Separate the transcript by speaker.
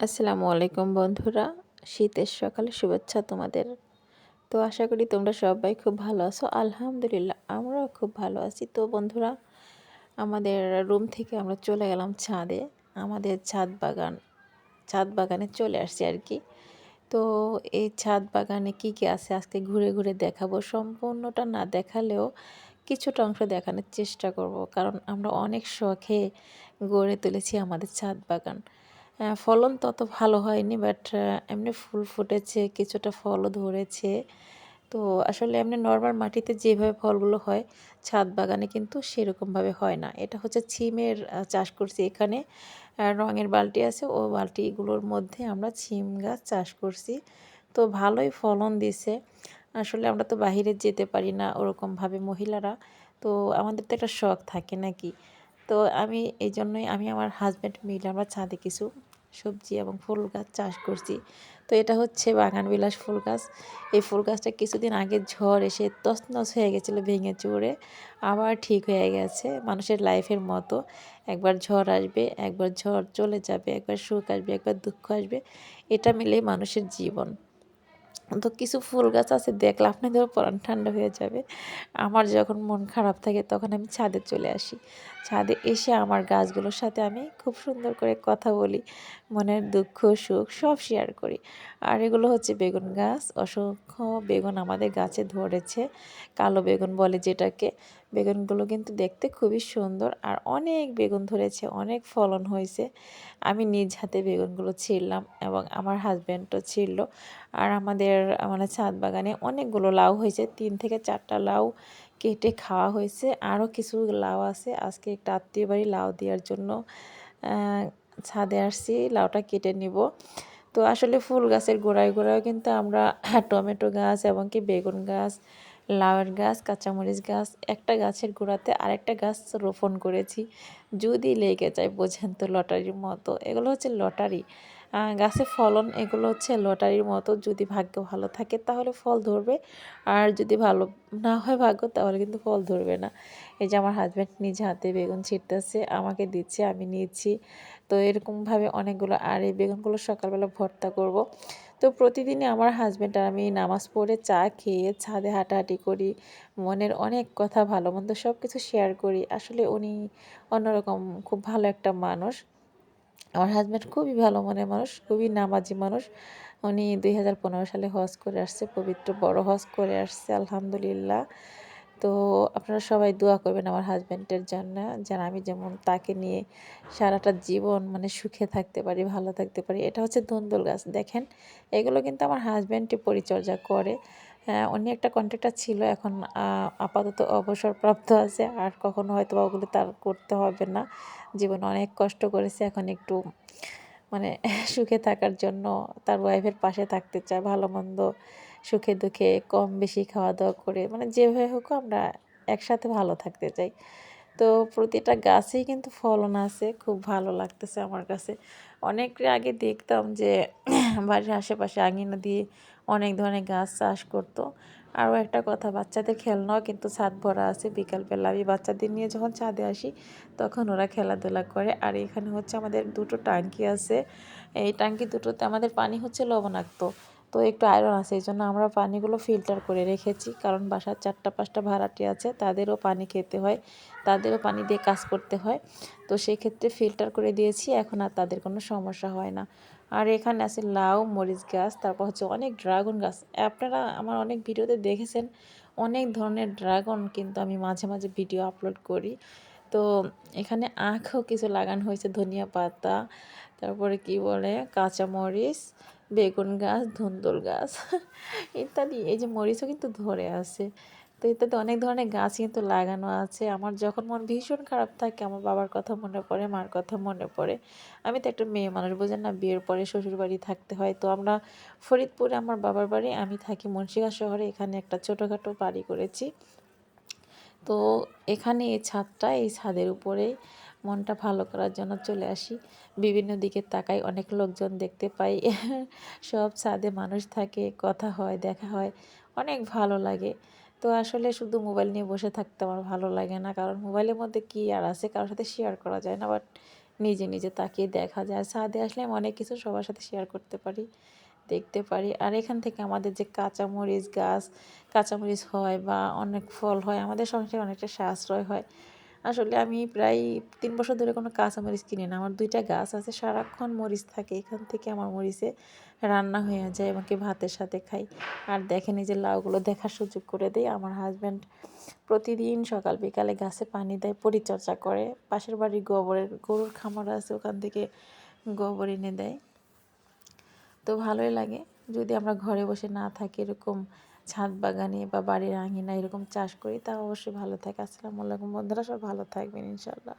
Speaker 1: আসসালামু আলাইকুম বন্ধুরা। শীতের সকালে শুভেচ্ছা তোমাদের। তো আশা করি তোমরা সবাই খুব ভালো আছো। আলহামদুলিল্লাহ, আমরাও খুব ভালো আছি। তো বন্ধুরা, আমাদের রুম থেকে আমরা চলে গেলাম ছাদে। আমাদের ছাদ বাগান, ছাদ বাগানে চলে আসছি আর কি। তো এই ছাদ বাগানে কি কি আছে আজকে ঘুরে ঘুরে দেখাবো। সম্পূর্ণটা না দেখালেও কিছুটা অংশ দেখানোর চেষ্টা করব। কারণ আমরা অনেক শখে গড়ে তুলেছি আমাদের ছাদ বাগান। ফলন তত ভালো হয়নি বাট এমনি ফুল ফুটেছে, কিছুটা ফলও ধরেছে। তো আসলে এমনি নর্মাল মাটিতে যেভাবে ফলগুলো হয়, ছাদ বাগানে কিন্তু সেরকমভাবে হয় না। এটা হচ্ছে ছিমের চাষ করছি এখানে। রঙের বালতি আছে, ও বালতিগুলোর মধ্যে আমরা ছিম গাছ চাষ করছি। তো ভালোই ফলন দিছে। আসলে আমরা তো বাহিরে যেতে পারি না ওরকমভাবে মহিলারা। তো আমাদের তো একটা শখ থাকে নাকি? তো আমি, এই জন্যই আমি আমার হাজব্যান্ড মিলে আমরা ছাদে কিছু সবজি এবং ফুল গাছ চাষ করছি। তো এটা হচ্ছে বাগানবিলাস ফুল গাছ। এই ফুল গাছটা কিছুদিন আগে ঝড় এসে তছনছ হয়ে গেছিল, ভেঙে চুড়ে আবার ঠিক হয়ে গেছে, মানুষের লাইফের মতো। একবার ঝড় আসবে, একবার ঝড় চলে যাবে, একবার সুখ আসবে, একবার দুঃখ আসবে। এটা মিলেই মানুষের জীবন। তো কিছু ফুল গাছ আছে, দেখলে ধরো পরান ঠান্ডা হয়ে যাবে। আমার যখন মন খারাপ থাকে তখন আমি ছাদে চলে আসি। ছাদে এসে আমার গাছগুলোর সাথে আমি খুব সুন্দর করে কথা বলি, মনের দুঃখ, সুখ সব শেয়ার করি। আর এগুলো হচ্ছে বেগুন গাছ। অসংখ্য বেগুন আমাদের গাছে ধরেছে। কালো বেগুন বলে যেটাকে। বেগুনগুলো কিন্তু দেখতে খুবই সুন্দর আর অনেক বেগুন ধরেছে, অনেক ফলন হয়েছে। আমি নিজ হাতে বেগুনগুলো ছিঁড়লাম এবং আমার হাজব্যান্ডও ছিঁড়ল। আর আমাদের মানে ছাদ বাগানে অনেকগুলো লাউ হয়েছে, তিন থেকে চারটা লাউ কেটে খাওয়া হয়েছে। আরও কিছু লাউ আছে, আজকে একটা আত্মীয় বাড়ি লাউ দেওয়ার জন্য ছাদে আসছি, লাউটা কেটে নিব। তো আসলে ফুল গাছের গোড়ায় গোড়ায় কিন্তু আমরা টমেটো গাছ এবং কি বেগুন গাছ লাউয়ের গাছ, কাঁচামরিচ গাছ, একটা গাছের গোড়াতে আরেকটা গাছ রোপণ করেছি। যদি লেগে যায় বোঝেন তো লটারির মতো। এগুলো হচ্ছে লটারি। গাছে ফলন, এগুলো হচ্ছে লটারির মতো। যদি ভাগ্য ভালো থাকে তাহলে ফল ধরবে। আর যদি ভালো না হয় ভাগ্য, তাহলে কিন্তু ফল ধরবে না। এই যে আমার হাজব্যান্ড নিজ হাতে বেগুন ছিটতেছে, আমাকে দিচ্ছে, আমি নিচ্ছি। তো এরকমভাবে অনেকগুলো, আর এই বেগুনগুলো সকালবেলা ভর্তা করব। তো প্রতিদিনই আমার হাজব্যান্ড আর আমি নামাজ পড়ে চা খেয়ে ছাদে হাঁটাহাঁটি করি, মনের অনেক কথা ভালো মন্দ সব কিছু শেয়ার করি। আসলে উনি অন্যরকম খুব ভালো একটা মানুষ। আমার হাজব্যান্ড খুবই ভালো মনের মানুষ, খুবই নামাজি মানুষ। উনি দুই হাজার পনেরো সালে হজ করে আসছে, পবিত্র বড় হজ করে আসছে, আলহামদুলিল্লাহ। তো আপনারা সবাই দোয়া করবেন আমার হাজব্যান্ডের জন্য, যেন আমি যেমন তাকে নিয়ে সারাটা জীবন মানে সুখে থাকতে পারি, ভালো থাকতে পারি। এটা হচ্ছে ধুন্দুল গাছ। দেখেন, এগুলো কিন্তু আমার হাজব্যান্ডই পরিচর্যা করে। অন্য একটা কন্ট্রাক্টার ছিল, এখন আপাতত অবসরপ্রাপ্ত আছে। আর কখনো হয়তো ওগুলো তার করতে হবে না। জীবনে অনেক কষ্ট করেছে, এখন একটু মানে সুখে থাকার জন্য তার ওয়াইফের পাশে থাকতে চায়, ভালো মন্দ সুখে দুঃখে কম বেশি খাওয়া দাওয়া করে মানে যেভাবে হোক আমরা একসাথে ভালো থাকতে চাই। তো প্রতিটা গাছেই কিন্তু ফলন আছে, খুব ভালো লাগতেছে আমার কাছে। অনেক আগে দেখতাম যে বাড়ির আশেপাশে আঙিনা দিয়ে অনেক ধরনের গাছ চাষ করতো। আরও একটা কথা, বাচ্চাদের খেলনাও কিন্তু ছাদ ভরা আছে। বিকালবেলা আমি বাচ্চাদের নিয়ে যখন ছাদে আসি, তখন ওরা খেলাধুলা করে। আর এখানে হচ্ছে আমাদের দুটো টাঙ্কি আছে। এই টাঙ্কি দুটোতে আমাদের পানি হচ্ছে লবণাক্ত। তো একটু আয়রন আছে, এই জন্য আমরা পানিগুলো ফিল্টার করে রেখেছি। কারণ বাসার চারটা পাঁচটা ভাড়াটি আছে, তাদেরও পানি খেতে হয়, তাদেরও পানি দিয়ে কাজ করতে হয়। তো সেক্ষেত্রে ফিল্টার করে দিয়েছি, এখন আর তাদের কোনো সমস্যা হয় না। আর এখানে আছে লাউ, মরিচ গাছ, তারপর হচ্ছে অনেক ড্রাগন গাছ। আপনারা আমার অনেক ভিডিওতে দেখেছেন, অনেক ধরনের ড্রাগন কিন্তু আমি মাঝে মাঝে ভিডিও আপলোড করি। তো এখানে আখও কিছু লাগানো হয়েছে, ধনিয়া পাতা, তারপরে কি বলে, কাঁচামরিচ বেগুন গাছ, ধুন্দুল গাছ ইত্যাদি। এই যে মরিচও কিন্তু ধরে আছে। তো ইত্যাদি অনেক ধরনের গাছ কিন্তু লাগানো আছে। আমার যখন মন ভীষণ খারাপ থাকে, আমার বাবার কথা মনে পড়ে, মার কথা মনে পড়ে। আমি তো একটা মেয়ে মানুষ, বোঝেন না, বিয়ের পরে শ্বশুর বাড়ি থাকতে হয়। তো আমরা ফরিদপুরে আমার বাবার বাড়ি, আমি থাকি মুন্সিগঞ্জ শহরে। এখানে একটা ছোটোখাটো বাড়ি করেছি। তো এখানে এই ছাদটা এই ছাদের উপরেই মনটা ভালো করার জন্য চলে আসি। বিভিন্ন দিকে তাকাই, অনেক লোকজন দেখতে পাই। সব ছাদে মানুষ থাকে, কথা হয়, দেখা হয়। অনেক ভালো লাগে। তো আসলে শুধু মোবাইল নিয়ে বসে থাকতে আমার ভালো লাগে না। কারণ মোবাইলের মধ্যে কী আর আছে? কারোর সাথে শেয়ার করা যায় না বাট নিজে নিজে তাকিয়ে দেখা যায়। ছাদে আসলে আমি অনেক কিছু সবার সাথে শেয়ার করতে পারি, দেখতে পারি। আর এখান থেকে আমাদের যে কাঁচামরিচ গাছ, কাঁচামরিচ হয় বা অনেক ফল হয়, আমাদের সংসারে অনেকটা সাশ্রয় হয়। আসলে আমি প্রায় তিন বছর ধরে কোনো কাঁচামরিচ কিনি না। আমার দুইটা গাছ আছে, সারাক্ষণ মরিচ থাকে। এখান থেকে আমার মরিচে রান্না হয়ে যায় আমাকে ভাতের সাথে খাই আর দেখেন এই যে লাউগুলো দেখার সুযোগ করে দেয় আমার হাজব্যান্ড প্রতিদিন সকাল বিকালে গাছে পানি দেয়, পরিচর্যা করে। পাশের বাড়ির গোবরের, গরুর খামার আছে, ওখান থেকে গোবর এনে দেয়। তো ভালোই লাগে। যদি আমরা ঘরে বসে না থাকি এরকম ছাদ বাগানে বা বাড়ির আঙিনা এরকম চাষ করি তা অবশ্যই ভালো থাকে। আসসালামু আলাইকুম বন্ধুরা সব ভালো থাকবেন ইনশাল্লাহ